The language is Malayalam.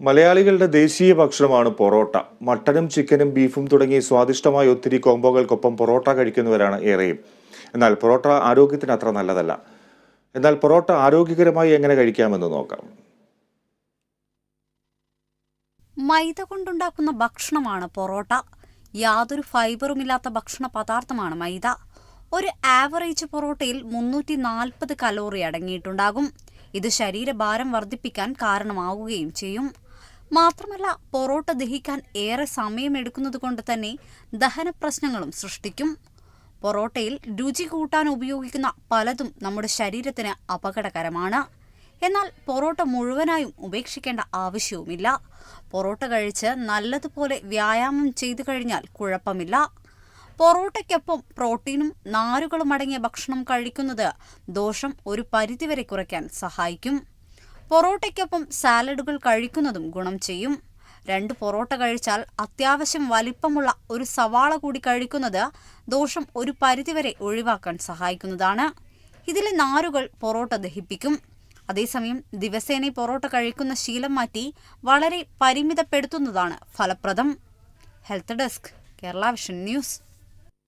മലയാളികളുടെ ദേശീയ ഭക്ഷണമാണ് പൊറോട്ട. മട്ടനും ചിക്കനും ബീഫും തുടങ്ങി സ്വാദിഷ്ടമായ ഒത്തിരി കോംബോകൾക്കൊപ്പം പൊറോട്ട കഴിക്കുന്നവരാണ് ഏറെയും. എന്നാൽ പൊറോട്ട ആരോഗ്യത്തിന് അത്ര നല്ലതല്ല. എന്നാൽ പൊറോട്ട ആരോഗ്യകരമായി എങ്ങനെ കഴിക്കാമെന്ന് നോക്കാം. മൈദ കൊണ്ടുണ്ടാക്കുന്ന ഭക്ഷണമാണ് പൊറോട്ട. യാതൊരു ഫൈബറുമില്ലാത്ത ഭക്ഷണ പദാർത്ഥമാണ് മൈദ. ഒരു ആവറേജ് പൊറോട്ടയിൽ മുന്നൂറ്റി നാൽപ്പത് കലോറി അടങ്ങിയിട്ടുണ്ടാകും. ഇത് ശരീരഭാരം വർദ്ധിപ്പിക്കാൻ കാരണമാവുകയും ചെയ്യും. മാത്രമല്ല പൊറോട്ട ദഹിക്കാൻ ഏറെ സമയമെടുക്കുന്നത് കൊണ്ട് തന്നെ ദഹന പ്രശ്നങ്ങളും സൃഷ്ടിക്കും. പൊറോട്ടയിൽ രുചി കൂട്ടാൻ ഉപയോഗിക്കുന്ന പലതും നമ്മുടെ ശരീരത്തിന് അപകടകരമാണ്. എന്നാൽ പൊറോട്ട മുഴുവനായും ഉപേക്ഷിക്കേണ്ട ആവശ്യവുമില്ല. പൊറോട്ട കഴിച്ച് നല്ലതുപോലെ വ്യായാമം ചെയ്തു കഴിഞ്ഞാൽ കുഴപ്പമില്ല. പൊറോട്ടയ്ക്കൊപ്പം പ്രോട്ടീനും നാരുകളും അടങ്ങിയ ഭക്ഷണം കഴിക്കുന്നത് ദോഷം ഒരു പരിധിവരെ കുറയ്ക്കാൻ സഹായിക്കും. പൊറോട്ടയ്ക്കൊപ്പം സാലഡുകൾ കഴിക്കുന്നതും ഗുണം ചെയ്യും. രണ്ട് പൊറോട്ട കഴിച്ചാൽ അത്യാവശ്യം വലിപ്പമുള്ള ഒരു സവാള കൂടി കഴിക്കുന്നത് ദോഷം ഒരു പരിധിവരെ ഒഴിവാക്കാൻ സഹായിക്കുന്നതാണ്. ഇതിലെ നാരുകൾ പൊറോട്ട ദഹിപ്പിക്കും. അതേസമയം ദിവസേന പൊറോട്ട കഴിക്കുന്ന ശീലം മാറ്റി വളരെ പരിമിതപ്പെടുത്തുന്നതാണ് ഫലപ്രദം. Health desk Kerala vision news.